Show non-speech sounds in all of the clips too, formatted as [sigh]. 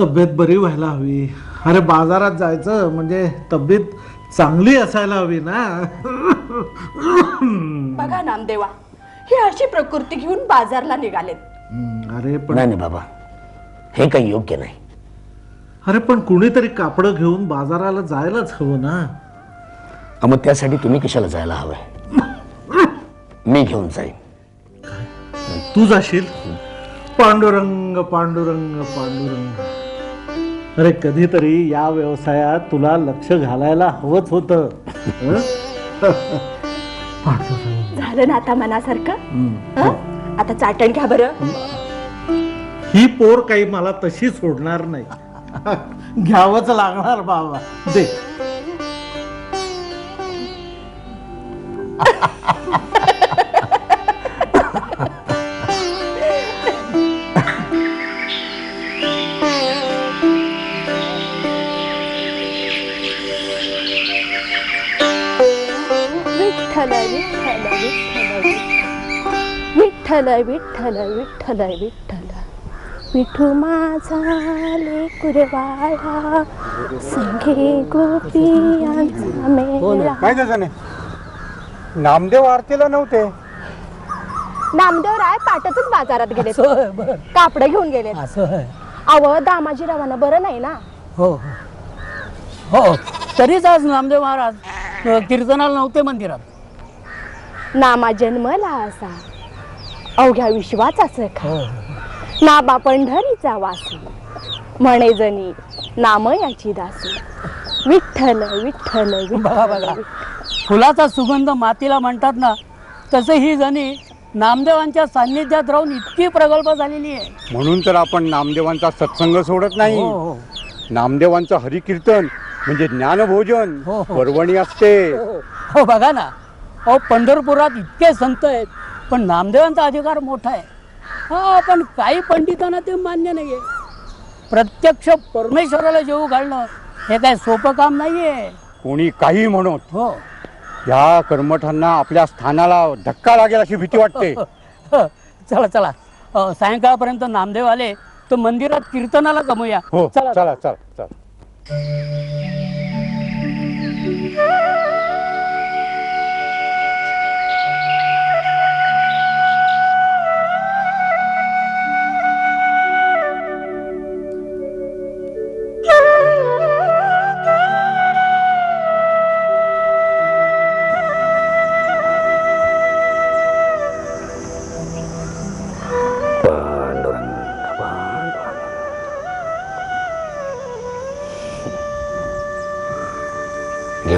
तब्येत बरी व्हायला हवी. अरे बाजारात जायचं म्हणजे तब्येत चांगली असायला हवी ना. बघा नामदेवा ही अशी प्रकृती घेऊन बाजारला निघालेत. हम्म, अरे पण नाही नाही बाबा हे काही योग्य नाही. अरे पण कुणीतरी कापडं घेऊन बाजाराला जायलाच हवं ना. मग त्यासाठी तुम्ही कशाला जायला हवंय? मी घेऊन जाईन. तू जाशील? पांडुरंग पांडुरंग पांडुरंग. अरे कधीतरी या व्यवसायात तुला लक्ष घालायला हवंच होत. झालं ना आता मनासारखं? हं? आता चाटण घ्या बरं. ही पोर काही मला तशी सोडणार नाही. [laughs] घ्यावंच लागणार बाबा. दे. विठ्ठल विठ्ठल विठ्ठल विठ्ठल विठ्ठल विठ्ठल विठ्ठल विठू माझा लेकुरवाळा संगे गोपियांचा मेळा काय त्याच्याने नामदेव आरतीला नव्हते. नामदेव राय पाटातच बाजारात गेले असं बर. कापडं घेऊन गेले असं आहे अव दामाजी रावांना बरं नाही ना? हो हो. हो तरीच आज नामदेव महाराज अ, कीर्तनाला नव्हते मंदिरात. नामा जन्मला असा अवघ्या विश्वाचाच खा हो. नाबा पंढरीचा वासी. म्हणे जणी नाम याची दासी. विठ्ठल विठ्ठल फुलाचा सुगंध मातीला म्हणतात ना तसं ही जणी नामदेवांच्या सान्निध्यात राहून इतकी प्रगल्भ झालेली आहे. म्हणून तर आपण नामदेवांचा सत्संग सोडत नाही. हो हो. नामदेवांचं हरिकीर्तन म्हणजे ज्ञानभोजन हो, हो. पर्वणी असते. हो बघा ना. अहो पंढरपुरात इतके संत आहेत पण नामदेवांचा अधिकार मोठा आहे. हा पण काही पंडितांना ते मान्य नाही आहे प्रत्यक्ष परमेश्वराला जेवू घालणं हे काय सोपं काम नाही आहे कोणी काही म्हणत हो. या कर्मठांना आपल्या स्थानाला धक्का लागेल अशी भीती वाटते. [laughs] चला चला. अ, सायंकाळपर्यंत नामदेव आले तर मंदिरात कीर्तनाला जमूया. हो चला. चला चला चला.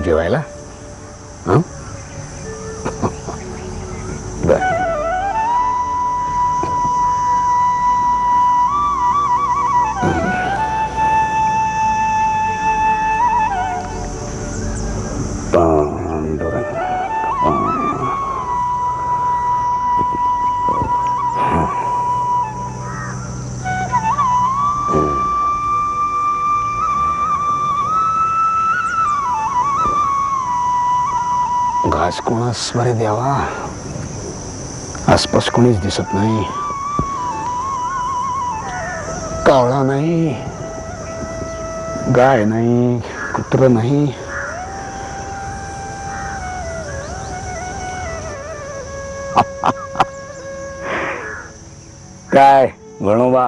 जेवायला? घास कोणास बरे द्यावा? आसपास कोणीच दिसत नाही. कावळा नाही. गाय नाही. कुत्र नाही. काय गणोबा?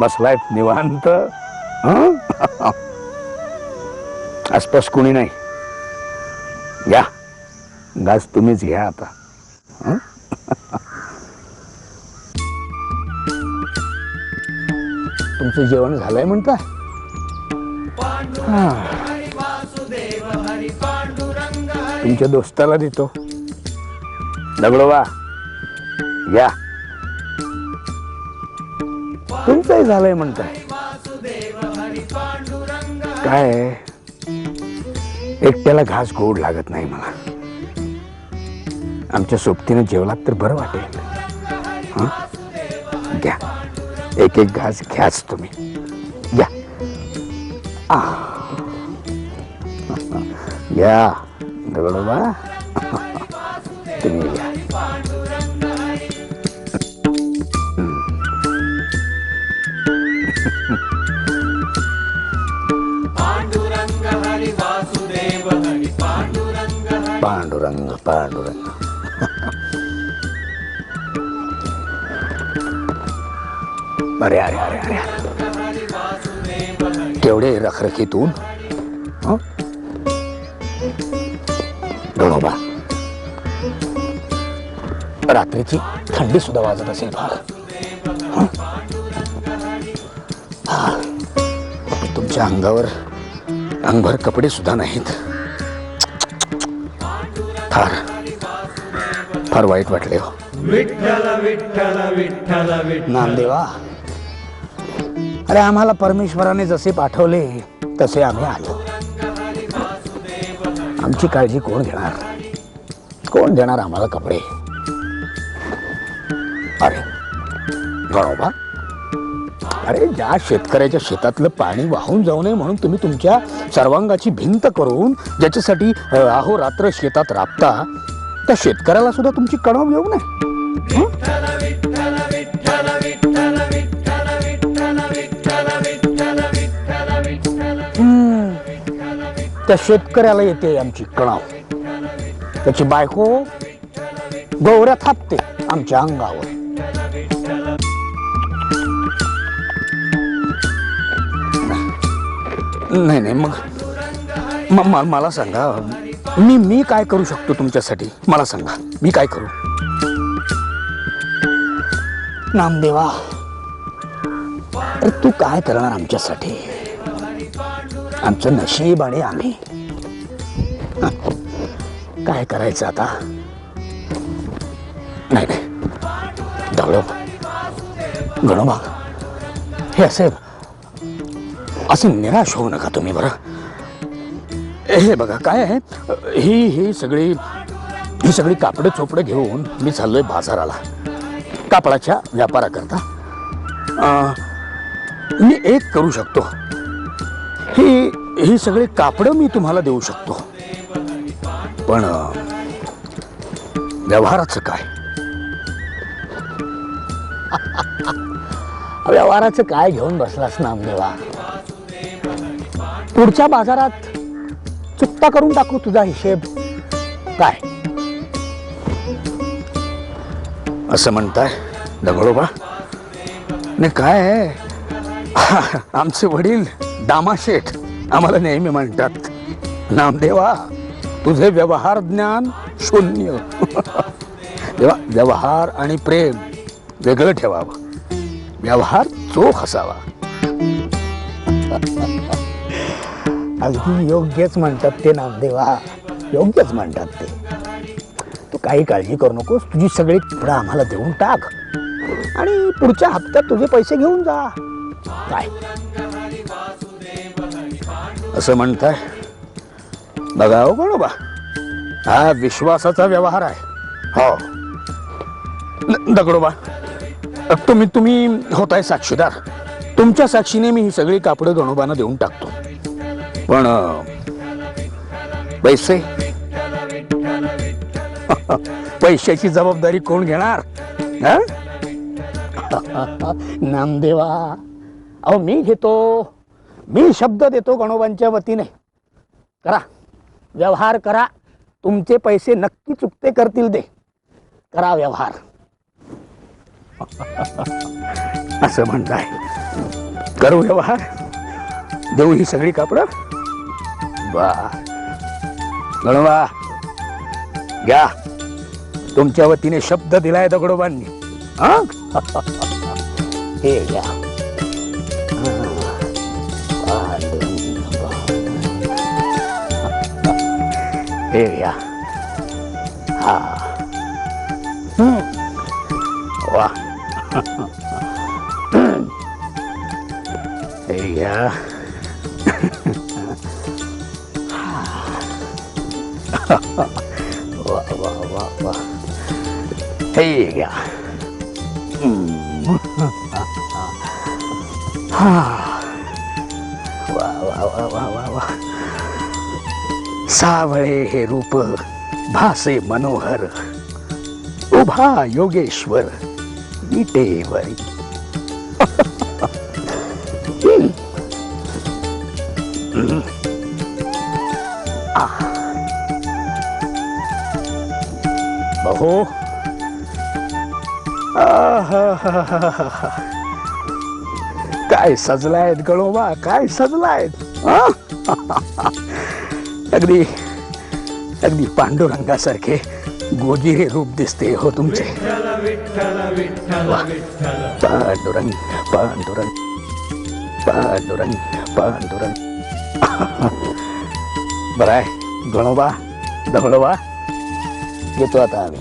बसलाय निवांत? आसपास कोणी नाही. घ्या. घास तुम्हीच घ्या आता. हं? तुमचं जेवण झालंय म्हणता? हा. तुमच्या दोस्ताला देतो. दगडोबा या तुमचंही झालंय म्हणताय काय? आहे? एकट्याला घास गोड लागत नाही मला. आमच्या सोबतीनं जेवलात तर बरं वाटेल. हं? घ्या. एक एक घास घ्याच तुम्ही. घ्या. आ. [laughs] घ्या. दगडोबा. पांडुरंग पांडुरंग अरे अरे अरे अरे तेवढे रखरखीतून हं? गणोबा रात्रीची थंडी सुद्धा वाजत असेल फार. हा. तुमच्या अंगावर अंगभर कपडे सुद्धा नाहीत. फार फार वाईट वाटले हो. नामदेवा. अरे आम्हाला परमेश्वराने जसे पाठवले तसे आम्ही आलो. आमची काळजी कोण घेणार? कोण देणार आम्हाला कपडे? अरे गणोबा अरे ज्या शेतकऱ्याच्या शेतातलं पाणी वाहून जाऊ नये म्हणून तुम्ही तुमच्या सर्वांगाची भिंत करून ज्याच्यासाठी अहोरात्र शेतात राबता त्या शेतकऱ्याला सुद्धा तुमची कणव येऊ नये. त्या शेतकऱ्याला येते आमची कणाव त्याची बायको गौऱ्या थापते आमच्या अंगावर. नाही नाही मग म- म- मला सांगा मी मी काय करू शकतो तुमच्यासाठी? मला सांगा मी काय करू? नामदेवा अरे तू काय करणार आमच्यासाठी? आमचं नशीब आणि आम्ही. काय करायचं आता? नाही नाही. दगडो गणोबा. हे असे असं निराश होऊ नका तुम्ही बरं. हे बघा काय आहे? ही ही सगळी ही सगळी कापडं चोपडं घेऊन मी चाललोय बाजाराला. कापडाच्या व्यापाराकरता. मी एक करू शकतो. ही ही सगळी कापडं मी तुम्हाला देऊ शकतो. पण व्यवहाराचं काय? [laughs] व्यवहाराचं काय घेऊन बसलास नामदेवा? पुढच्या बाजारात चुकता करून टाकू तुझा हिशेब काय? असं म्हणताय? दगडोबा? नाही काय आहे? आमचे वडील दामाशेठ आम्हाला नेहमी म्हणतात नामदेवा तुझे व्यवहार ज्ञान शून्य. तेव्हा व्यवहार आणि प्रेम वेगळं ठेवावं. व्यवहार चोख असावा. अगदी योग्यच म्हणतात ते नामदेवा. योग्यच म्हणतात ते. तू काही काळजी करू नकोस तुझी सगळी पुढं आम्हाला देऊन टाक. आणि पुढच्या हप्त्यात तुझे पैसे घेऊन जा. काय? असं म्हणताय? बघा हो बरोबा हा विश्वासाचा व्यवहार आहे. हो. दगडोबा तुम्ही तुम्ही होताय साक्षीदार. तुमच्या साक्षीने मी ही सगळी कापडं गणोबांना देऊन टाकतो. पण पैसे? [laughs] पैशाची जबाबदारी कोण घेणार? [laughs] नामदेवा अहो मी घेतो. मी शब्द देतो गणोबांच्या वतीने. करा. व्यवहार करा. तुमचे पैसे नक्की चुकते करतील दे करा व्यवहार. [laughs] असं म्हणताय. करू व्यवहार. देऊ ही सगळी कापडं. वा. गणोबा घ्या. तुमच्या वतीने शब्द दिलाय दगडोबांनी. हे? घ्या. हे घ्या. हा. वा. हे घ्या. वा वा वा वा हे घ्या हा वा वा वा वा वा वा सावळे हे रूप भासे मनोहर उभा योगेश्वर विटेवरी हो आहाहाहा. काय सजलायत गळोबा काय सजलायत हा? [laughs] अगदी अगदी पांडुरंगासारखे गोजिरे रूप दिसते हो तुमचे वा. पांडुरंग पांडुरंग पांडुरंग पांडुरंग [laughs] बरं आहे गणोबा धवळोबा घेतो आता आम्ही.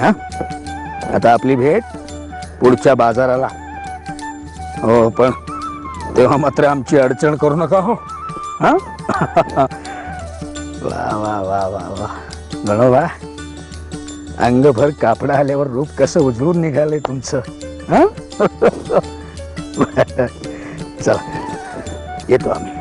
हा? आता आपली भेट पुढच्या बाजाराला. हो पण तेव्हा मात्र आमची अडचण करू नका हो. हां? वा वा वा वा वा. गणोबा अंगभर कापडा आल्यावर रूप कसं उजळून निघालंय तुमचं? हां? चला येतो आम्ही.